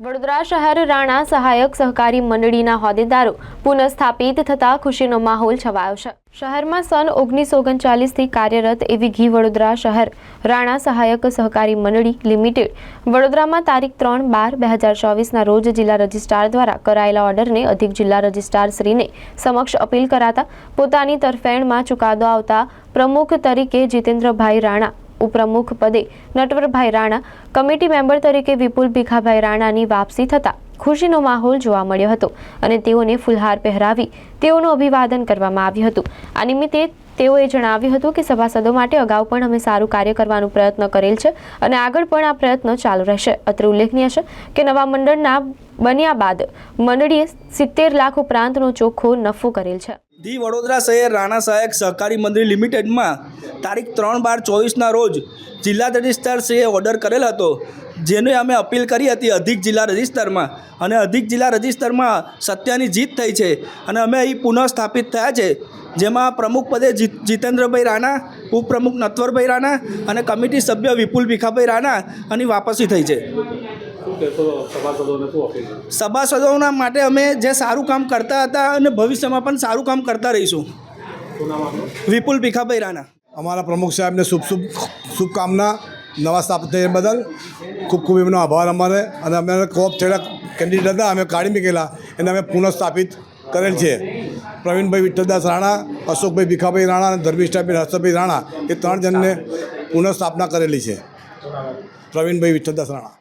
વડોદરા શહેર રાણા સહાયક સહકારી મંડળીના હોદ્દેદારો પુનઃસ્થાપિત થતા ખુશીનો માહોલ છવાયો છે. શહેરમાં સન ઓગણીસો ઓગણચાલીસથી કાર્યરત એવી ઘી વડોદરા શહેર રાણા સહાયક સહકારી મંડળી લિમિટેડ વડોદરામાં તારીખ ત્રણ બાર બે હજાર ચોવીસના રોજ જિલ્લા રજિસ્ટ્રાર દ્વારા કરાયેલા ઓર્ડરને અધિક જિલ્લા રજિસ્ટ્રાર શ્રીને સમક્ષ અપીલ કરાતા પોતાની તરફેણમાં ચુકાદો આવતા પ્રમુખ તરીકે જીતેન્દ્રભાઈ રાણા ઉપપ્રમુખ પદે નટવરભાઈ રાણા, કમિટી મેમ્બર તરીકે વિપુલ ભીખાભાઈ રાણાની વાપસી થતાં ખુશીનો માહોલ જોવા મળ્યો હતો અને તેઓને ફુલહાર પહેરાવી તેઓનું અભિવાદન કરવામાં આવ્યું હતું. આ નિમિત્તે તેઓએ જણાવ્યું હતું કે સભાસદો માટે અગાઉ પણ અમે સારું કાર્ય કરવાનો પ્રયત્ન કરેલ છે અને આગળ પણ આ પ્રયત્ન ચાલુ રહેશે. અત્રે ઉલ્લેખનીય છે કે નવા મંડળના બન્યા બાદ મંડળીએ સિત્તેર લાખ ઉપરાંતનો ચોખ્ખો નફો કરેલ છે. ધી વડોદરા શહેર રાણા સહાયક સહકારી મંડળી લિમિટેડમાં તારીખ ત્રણ બાર ચોવીસના રોજ જિલ્લા રજિસ્ટ્રારશ્રીએ ઓર્ડર કરેલ હતો, જેને અમે અપીલ કરી હતી અધિક જિલ્લા રજિસ્ટરમાં અને અધિક જિલ્લા રજિસ્ટરમાં સત્યની જીત થઈ છે અને અમે અહીં પુનઃ સ્થાપિત થયા છે. જેમાં પ્રમુખ પદે જીત- જીતેન્દ્રભાઈ રાણા ઉપપ્રમુખ નત્વરભાઈ રાણા અને કમિટી સભ્ય વિપુલ ભીખાભાઈ રાણા અને વાપસી થઈ છે. સભાસદોને માટે અમે જે સારું કામ કરતા હતા અને ભવિષ્યમાં પણ સારું કામ કરતા રહીશું. વિપુલ ભીખાભાઈ રાણા. અમારા પ્રમુખ સાહેબને શુભ શુભ શુભકામના નવા સ્થાપિત થયા બદલ ખૂબ ખૂબ એમનો આભાર અમારે. અને અમે કોપ થયેલા કેન્ડિડેટ હતા અમે કાઢી મૂકેલા એને અમે પુનઃસ્થાપિત કરેલ છે. પ્રવીણભાઈ વિઠ્ઠલદાસ રાણા, અશોકભાઈ ભીખાભાઈ રાણા અને ધર્મિષ્ઠાભાઈ હર્ષભાઈ રાણા એ ત્રણ જણને પુનઃસ્થાપના કરેલી છે. પ્રવીણભાઈ વિઠ્ઠલદાસ રાણા.